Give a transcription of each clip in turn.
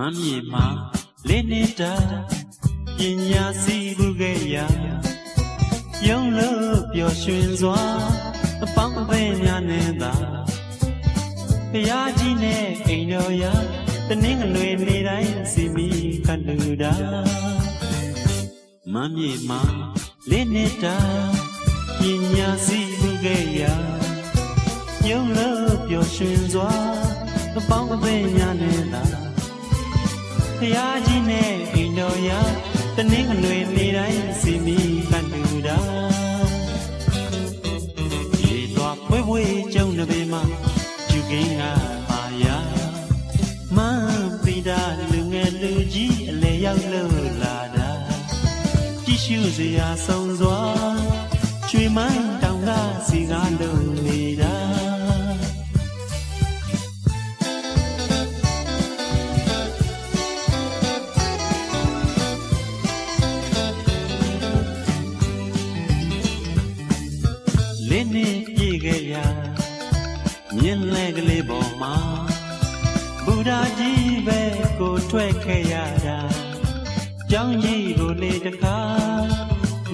မမ်းမြေမှာလေးနေတာပညာစီဘူးခဲ့ရာယုံလို့ပျော်ရွှင်စွာအပေါင်းအသင်းများနဲ့သာဖရာကြီးနဲ့အိမ်တော်ရာတနင်္ဂနွေနေ့တိုင်းစီမီခတ်လူတာမမ်းမြေမှာလေးနေတာပညာစီဘူးခဲ့ရာယုံလို့ပျော်ရွှင်စွာအပေါင်းအသင်းများနဲ့သာ ဖျားကြီးနဲ့အိမ်တော်ရာတနင်္ဂနွေနေ့တိုင်းစီမီကန်တူတာရေတော်ဖွေးဖွေးကျုံနေပေမှာကျူကင်းကပါယာမန်းပိတာလူငယ်လူကြီးအလေရောက်လို့လာတာကြည့်ရှုစရာဆုံးစွာချွေမိုင်း လင်းနေပြေခဲ့ရာမြင်းလဲကလေးပေါ်မှာဘုရားကြီးပဲကိုထွက်ခဲ့ရတာကြောင်းကြီးကိုလေတခါ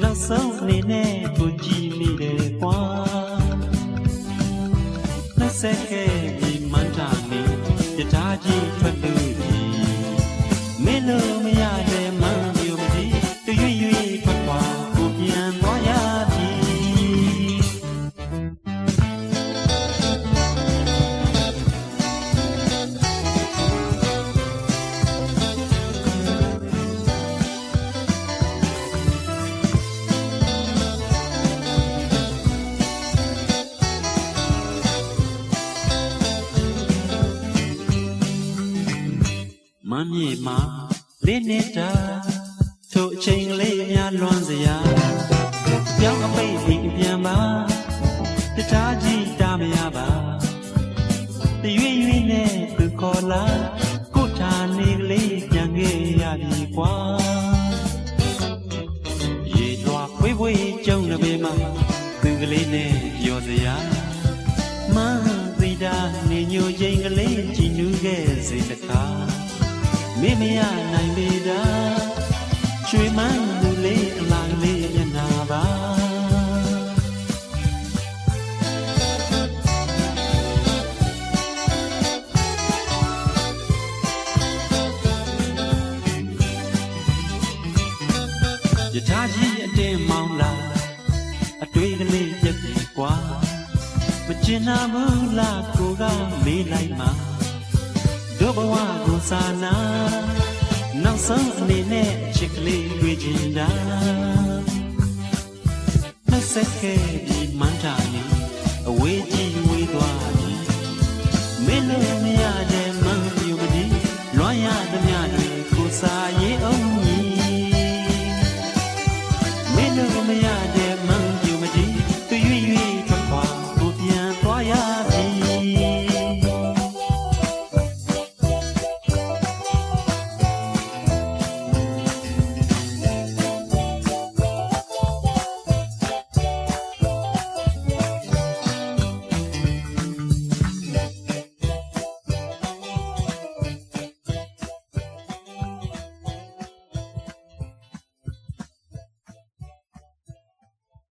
နောက်ဆုံးအနေနဲ့ကိုကြည့်မိတယ်ကွာလက်ဆက်ခဲ့ပြီးမန်းတာနေတထားကြီးထွက်လို့ မမ်းမြေမှာလေးနေတာထိုအချိန်ကလေးများလွန်စရာကြောင်းအပိတ်ဒီပြန်ပါတထားကြီးတာမရပါတရွေ့ရွေ့နဲ့သူခေါ်လာကိုထာနေကလေးပြန်ခဲ့ရပြီကွာရေလွှာဖွေးဖွေးကျုံနေပေမှာသူကလေးနဲ့ပြောစရာမန်းသီတာနေညိုချိန်ကလေးကြည်နူးခဲ့စေတကား မေမရနိုင်ပေတာချွေမန်းမူလေးအလားကလေးမျက်နာပါယထာကြီးအတင်းမောင်းလာအတွေ့ကလေးပြက်ပြီကွာမကျင်နာဘူးလားကိုကမေးလိုက်မှာ တို့ဘဝကိုစာနာနောက်ဆုံးအနေနဲ့အချစ်ကလေးတွေ့ချင်တာနှက်ဆက်ခဲ့ပြီးမန်းတာနေ